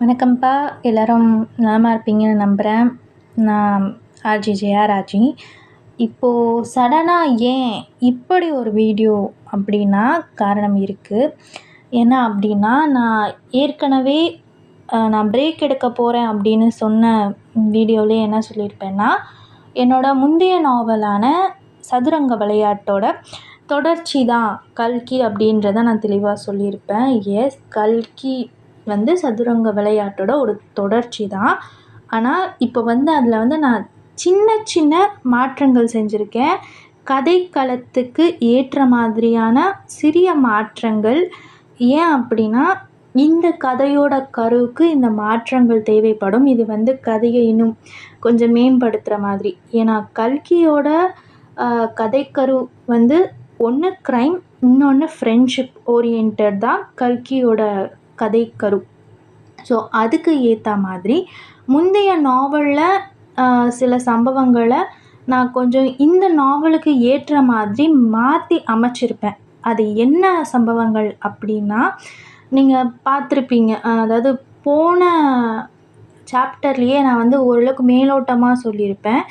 வணக்கம்ப்பா எல்லோரும் நலமாக இருப்பீங்கன்னு நம்புகிறேன் நான் ஆர்ஜி ஜெயா ராஜி இப்போது சடனாக ஏன் இப்படி ஒரு வீடியோ அப்படின்னா காரணம் இருக்குது என்ன அப்படின்னா நான் ஏற்கனவே நான் பிரேக் எடுக்க போகிறேன் அப்படின்னு சொன்ன வீடியோவிலே என்ன சொல்லியிருப்பேன்னா என்னோடய முந்தைய நாவலான சதுரங்க விளையாட்டோட தொடர்ச்சி தான் கல்கி அப்படின்றத நான் தெளிவாக சொல்லியிருப்பேன். எஸ் கல்கி வந்து சதுரங்க விளையாட்டோட ஒரு தொடர்ச்சி தான் ஆனால் இப்போ வந்து அதில் வந்து நான் சின்ன சின்ன மாற்றங்கள் செஞ்சுருக்கேன். கதைக்களத்துக்கு ஏற்ற மாதிரியான சிறிய மாற்றங்கள். ஏன் அப்படின்னா இந்த கதையோட கருவுக்கு இந்த மாற்றங்கள் தேவைப்படும். இது வந்து கதையை இன்னும் கொஞ்சம் மேம்படுத்துகிற மாதிரி. ஏன்னா கல்கியோட கதைக்கரு வந்து ஒன்று க்ரைம் இன்னொன்று ஃப்ரெண்ட்ஷிப் ஓரியன்ட் தான் கல்கியோட கதைக்கரு ஸோ அதுக்கு ஏற்ற மாதிரி முந்தைய நாவலில் சில சம்பவங்களை நான் கொஞ்சம் இந்த நாவலுக்கு ஏற்ற மாதிரி மாற்றி அமைச்சிருப்பேன். அது என்ன சம்பவங்கள் அப்படின்னா நீங்கள் பார்த்துருப்பீங்க. அதாவது போன சாப்டர்லேயே நான் வந்து ஓரளவுக்கு மேலோட்டமாக சொல்லியிருப்பேன்.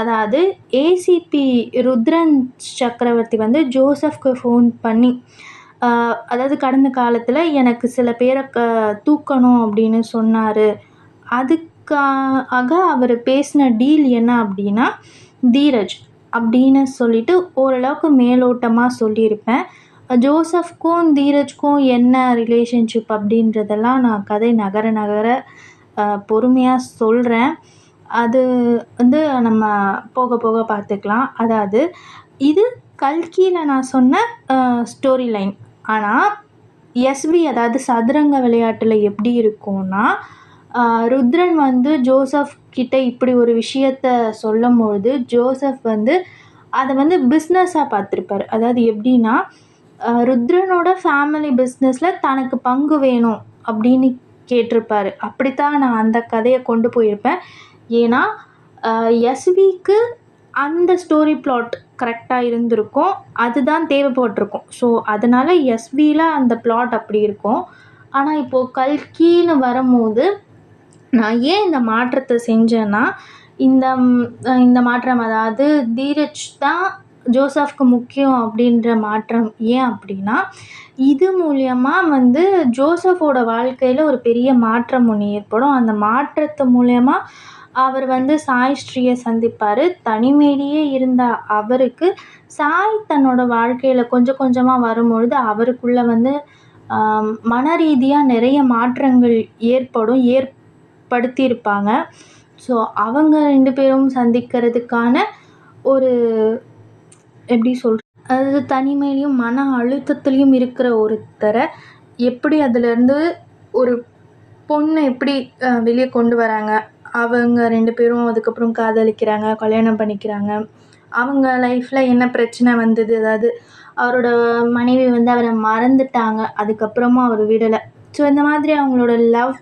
அதாவது ஏசிபி ருத்ரன் சக்கரவர்த்தி வந்து ஜோசப்க்கு ஃபோன் பண்ணி அதாவது கடந்த காலத்தில் எனக்கு சில பேரை க தூக்கணும் அப்படின்னு சொன்னார். அதுக்காக அவர் பேசின டீல் என்ன அப்படின்னா தீரஜ் அப்படின்னு சொல்லிட்டு ஓரளவுக்கு மேலோட்டமாக சொல்லியிருப்பேன். ஜோசஃப்க்கும் தீரஜ்க்கும் என்ன ரிலேஷன்ஷிப் அப்படின்றதெல்லாம் நான் கதை நகர நகர பொறுமையாக சொல்கிறேன் அது வந்து நம்ம போக போக பார்த்துக்கலாம். அதாவது இது கல்கியில் நான் சொன்ன ஸ்டோரி லைன் ஆனால் எஸ்வி அதாவது சதுரங்க விளையாட்டில் எப்படி இருக்கும்னா ருத்ரன் வந்து ஜோசப் கிட்ட இப்படி ஒரு விஷயத்த சொல்லும்பொழுது ஜோசப் வந்து அதை வந்து பிஸ்னஸாக பார்த்துருப்பாரு. அதாவது எப்படின்னா ருத்ரனோட ஃபேமிலி பிஸ்னஸில் தனக்கு பங்கு வேணும் அப்படின்னு கேட்டிருப்பாரு. அப்படித்தான் நான் அந்த கதையை கொண்டு போயிருப்பேன். ஏன்னா எஸ்விக்கு அந்த ஸ்டோரி ப்ளாட் கரெக்டாக இருந்திருக்கும். அதுதான் தேவைப்பட்டிருக்கும். ஸோ அதனால் எஸ்வியில் அந்த ப்ளாட் அப்படி இருக்கும். ஆனால் இப்போது கல்கின்னு வரும்போது நான் ஏன் இந்த மாற்றத்தை செஞ்சேன்னா இந்த இந்த மாற்றம் அதாவது தீரஜ் தான் ஜோசப்க்கு முக்கியம் அப்படின்ற மாற்றம் ஏன் அப்படின்னா இது மூலியமாக வந்து ஜோசஃபோட வாழ்க்கையில் ஒரு பெரிய மாற்றம் ஒன்று ஏற்படும். அந்த மாற்றத்து மூலயமா அவர் வந்து சாய் ஸ்ரீயை சந்திப்பார். தனிமையிலேயே இருந்த அவருக்கு சாய் தன்னோட வாழ்க்கையில் கொஞ்சம் கொஞ்சமாக வரும்பொழுது அவருக்குள்ளே வந்து மன ரீதியாக நிறைய மாற்றங்கள் ஏற்படும் ஏற்படுத்தியிருப்பாங்க. ஸோ அவங்க ரெண்டு பேரும் சந்திக்கிறதுக்கான ஒரு எப்படி சொல்கிறது அதாவது தனிமையிலையும் மன அழுத்தத்துலேயும் இருக்கிற ஒருத்தரை எப்படி அதுலேருந்து ஒரு பொண்ணை எப்படி வெளியே கொண்டு வராங்க? அவங்க ரெண்டு பேரும் அதுக்கப்புறம் காதலிக்கிறாங்க கல்யாணம் பண்ணிக்கிறாங்க. அவங்க லைஃப்பில் என்ன பிரச்சனை வந்தது? அதாவது அவரோட மனைவி வந்து அவரை மறந்துட்டாங்க. அதுக்கப்புறமும் அவர் விடலை. ஸோ இந்த மாதிரி அவங்களோட லவ்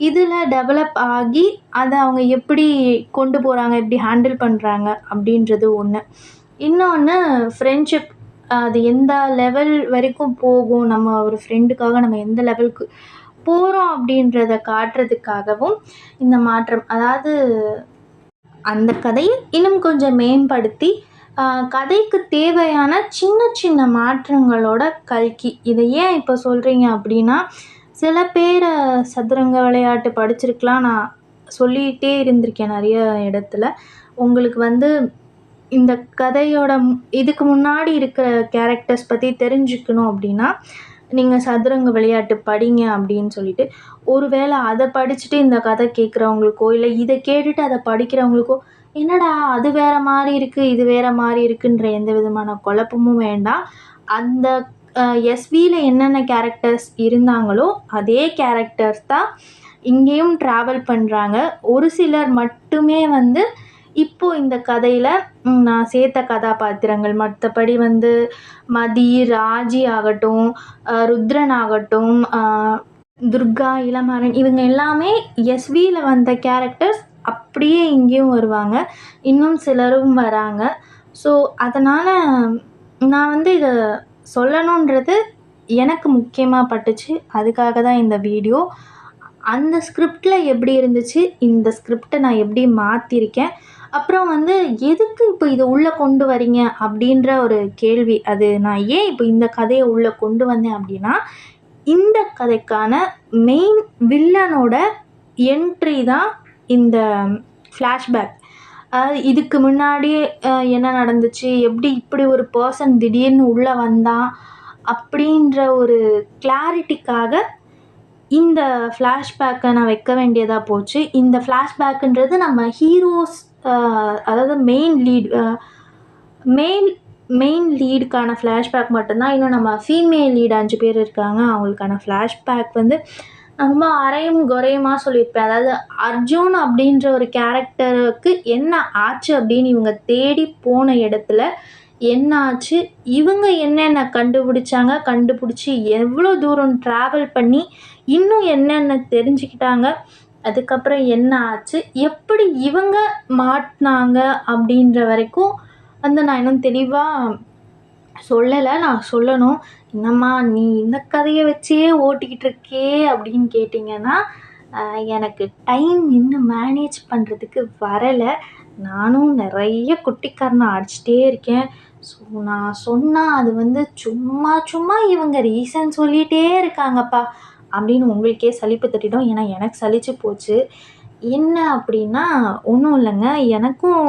இதில் டெவலப் ஆகி அதை அவங்க எப்படி கொண்டு போகிறாங்க எப்படி ஹேண்டில் பண்ணுறாங்க அப்படின்றது ஒன்று இன்னொன்று ஃப்ரெண்ட்ஷிப் அது எந்த லெவல் வரைக்கும் போகும்? நம்ம ஒரு ஃப்ரெண்டுக்காக நம்ம எந்த லெவலுக்கு போகிறோம் அப்படின்றத காட்டுறதுக்காகவும் இந்த மாற்றம் அதாவது அந்த கதையை இன்னும் கொஞ்சம் மேம்படுத்தி கதைக்கு தேவையான சின்ன சின்ன மாற்றங்களோட கல்கி. இதை ஏன் இப்போ சொல்கிறீங்க அப்படின்னா சில பேர் சதுரங்க விளையாட்டு படிச்சிருக்கலாம் நான் சொல்லிகிட்டே இருந்திருக்கேன் நிறைய இடத்துல. உங்களுக்கு வந்து இந்த கதையோட இதுக்கு முன்னாடி இருக்கிற கேரக்டர்ஸ் பற்றி தெரிஞ்சுக்கணும் அப்படின்னா நீங்கள் சதுரங்க விளையாட்டு படிங்க அப்படின்னு சொல்லிட்டு ஒரு வேளை அதை படிச்சுட்டு இந்த கதை கேட்குறவங்களுக்கோ இல்லை இதை கேட்டுட்டு அதை படிக்கிறவங்களுக்கோ என்னடா அது வேறு மாதிரி இருக்குது இது வேறு மாதிரி இருக்குன்ற எந்த விதமான குழப்பமும் வேண்டாம். அந்த எஸ்வியில் என்னென்ன கேரக்டர்ஸ் இருந்தாங்களோ அதே கேரக்டர்ஸ் தான் இங்கேயும் ட்ராவல் பண்ணுறாங்க ஒரு சிலர் மட்டுமே வந்து இப்போது இந்த கதையில் நான் சேர்த்த கதாபாத்திரங்கள் மற்றபடி வந்து மதி ராஜி ஆகட்டும் ருத்ரன் ஆகட்டும் துர்கா இளமாறன் இவங்க எல்லாமே எஸ்வியில் வந்த கேரக்டர்ஸ் அப்படியே இங்கேயும் வருவாங்க. இன்னும் சிலரும் வராங்க. ஸோ அதனால் நான் வந்து இதை சொல்லணுன்றது எனக்கு முக்கியமாக பட்டுச்சு. அதுக்காக தான் இந்த வீடியோ. அந்த ஸ்கிரிப்டில் எப்படி இருந்துச்சு இந்த ஸ்கிரிப்டை நான் எப்படி மாற்றிருக்கேன் அப்புறம் வந்து எதுக்கு இப்போ இதை உள்ளே கொண்டு வரீங்க? அப்படின்ற ஒரு கேள்வி. அது நான் ஏன் இப்போ இந்த கதையை உள்ளே கொண்டு வந்தேன் அப்படின்னா இந்த கதைக்கான மெயின் வில்லனோட என்ட்ரி தான் இந்த ஃப்ளாஷ்பேக் இதுக்கு முன்னாடி என்ன நடந்துச்சு? எப்படி இப்படி ஒரு பர்சன் திடீர்னு உள்ளே வந்தான்? அப்படின்ற ஒரு கிளாரிட்டிக்காக இந்த ஃப்ளாஷ்பேக்கை நான் வைக்க வேண்டியதாக போச்சு. இந்த ஃப்ளாஷ்பேக்குன்றது நம்ம ஹீரோஸ் அதாவது மெயின் லீட் மெயின் மெயின் லீடுக்கான ஃப்ளாஷ்பேக் மட்டும்தான். இன்னும் நம்ம ஃபீமேல் லீடு அஞ்சு பேர் இருக்காங்க. அவங்களுக்கான ஃப்ளாஷ்பேக் வந்து ரொம்ப அரையும் குறையுமா சொல்லியிருப்பேன். அதாவது அர்ஜுன் அப்படின்ற ஒரு கேரக்டருக்கு என்ன ஆச்சு அப்படின்னு இவங்க தேடி போன இடத்துல என்ன ஆச்சு இவங்க என்னென்ன கண்டுபிடிச்சாங்க கண்டுபிடிச்சி எவ்வளோ தூரம் ட்ராவல் பண்ணி இன்னும் என்னென்ன தெரிஞ்சுக்கிட்டாங்க அதுக்கப்புறம் என்ன ஆச்சு? எப்படி இவங்க மாட்டினாங்க அப்படின்ற வரைக்கும் வந்து நான் இன்னும் தெளிவாக சொல்லலை. நான் சொல்லணும். என்னம்மா நீ இந்த கதையை வச்சே ஓட்டிக்கிட்டு இருக்கே அப்படின்னு கேட்டிங்கன்னா எனக்கு டைம் இன்னும் மேனேஜ் பண்ணுறதுக்கு வரலை. நானும் நிறைய குட்டிக்காரனை அடிச்சிட்டே இருக்கேன். ஸோ நான் சொன்னால் அது வந்து சும்மா சும்மா இவங்க ரீசன் சொல்லிகிட்டே இருக்காங்கப்பா. அப்படின்னு உங்களுக்கே சலிப்பு தட்டிடும். ஏன்னா எனக்கு சலிச்சு போச்சு. என்ன அப்படின்னா ஒன்றும் இல்லைங்க. எனக்கும்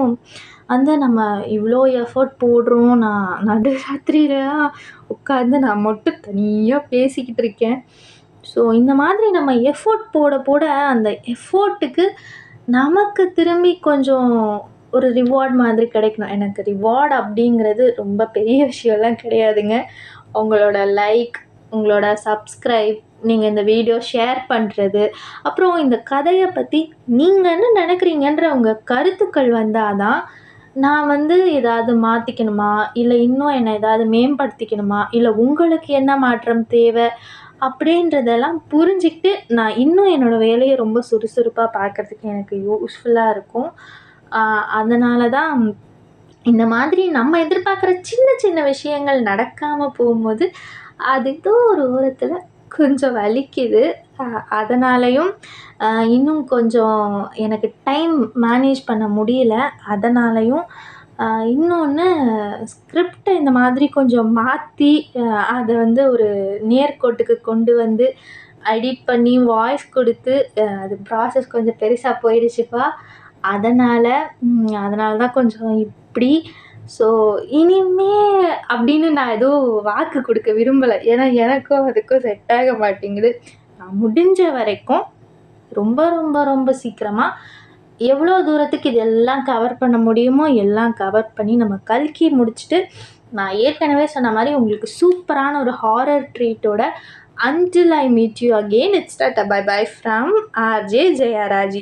வந்து நம்ம இவ்வளோ எஃபர்ட் போடுறோம். நான் நடுராத்திரியில் உட்காந்து நான் மட்டும் தனியாக பேசிக்கிட்டு இருக்கேன். ஸோ இந்த மாதிரி நம்ம எஃபோர்ட் போட போட அந்த எஃபோர்ட்டுக்கு நமக்கு திரும்பி கொஞ்சம் ஒரு ரிவார்ட் மாதிரி கிடைக்கணும். எனக்கு ரிவார்ட் அப்படிங்கிறது ரொம்ப பெரிய விஷயம்லாம் கிடையாதுங்க. உங்களோட லைக் உங்களோட சப்ஸ்கிரைப் நீங்கள் இந்த வீடியோ ஷேர் பண்ணுறது அப்புறம் இந்த கதையை பற்றி நீங்கள் என்ன நினைக்கிறீங்கன்ற உங்கள் கருத்துக்கள் வந்தால் தான் நான் வந்து ஏதாவது மாற்றிக்கணுமா இல்லை இன்னும் என்னை ஏதாவது மேம்படுத்திக்கணுமா? இல்லை உங்களுக்கு என்ன மாற்றம் தேவை? அப்படின்றதெல்லாம் புரிஞ்சுக்கிட்டு நான் இன்னும் என்னோடய வேலையை ரொம்ப சுறுசுறுப்பாக பார்க்குறதுக்கு எனக்கு யூஸ்ஃபுல்லாக இருக்கும். அதனால தான் இந்த மாதிரி நம்ம எதிர்பார்க்குற சின்ன சின்ன விஷயங்கள் நடக்காமல் போகும்போது அது ஏதோ ஒரு ஓரத்தில் கொஞ்சம் வலிக்குது. அதனாலையும் இன்னும் கொஞ்சம் எனக்கு டைம் மேனேஜ் பண்ண முடியல. அதனாலையும் இன்னொன்று ஸ்கிரிப்டை இந்த மாதிரி கொஞ்சம் மாற்றி அதை வந்து ஒரு நேர்கோட்டுக்கு கொண்டு வந்து எடிட் பண்ணி வாய்ஸ் கொடுத்து அது ப்ராசஸ் கொஞ்சம் பெருசாக போயிடுச்சுப்பா. அதனால் அதனால தான் கொஞ்சம் இப்படி ஸோ இனிமே அப்படின்னு நான் எதுவும் வாக்கு கொடுக்க விரும்பலை. ஏன்னா எனக்கும் அதுக்கும் செட் ஆக மாட்டேங்குது. நான் முடிஞ்ச வரைக்கும் ரொம்ப ரொம்ப ரொம்ப சீக்கிரமாக எவ்வளோ தூரத்துக்கு இதெல்லாம் கவர் பண்ண முடியுமோ எல்லாம் கவர் பண்ணி நம்ம கல்கி முடிச்சுட்டு நான் ஏற்கனவே சொன்ன மாதிரி உங்களுக்கு சூப்பரான ஒரு ஹாரர் ட்ரீட்டோட until I meet you again it's tata bye bye from RJ Jayaraji